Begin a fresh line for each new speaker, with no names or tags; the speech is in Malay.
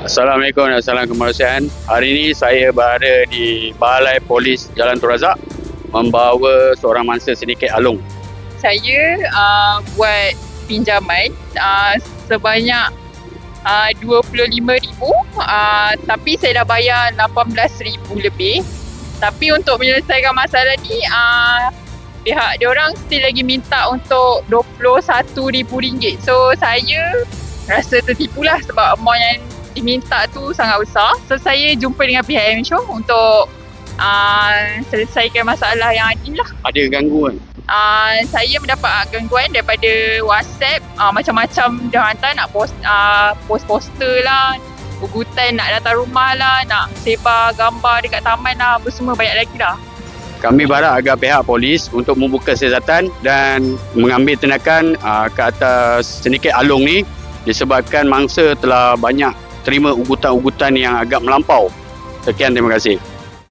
Assalamualaikum dan salam kemanusiaan. Hari ini saya berada di Balai Polis Jalan Tun Razak membawa seorang mangsa sindiket Alung.
saya uh, buat pinjaman uh, sebanyak uh, 25,000 uh, tapi saya dah bayar 18,000 lebih tapi untuk menyelesaikan masalah ni uh, pihak diorang still lagi minta untuk RM21,000 so saya rasa tertipu lah sebab amount yang diminta tu sangat besar. So saya jumpa dengan pihak Mshow untuk uh, selesaikan masalah yang adil lah.
Ada gangguan.
uh, saya mendapat gangguan daripada WhatsApp. Uh, macam-macam dia hantar nak post uh, post poster lah. Ugutan nak datang rumah lah nak sebar gambar dekat taman lah. Apa semua banyak lagi lah.
Kami berharap agar pihak polis untuk membuka siasatan dan mengambil tindakan uh, ke atas sindiket Alung ni disebabkan mangsa telah banyak terima ugutan-ugutan yang agak melampau. Sekian terima kasih.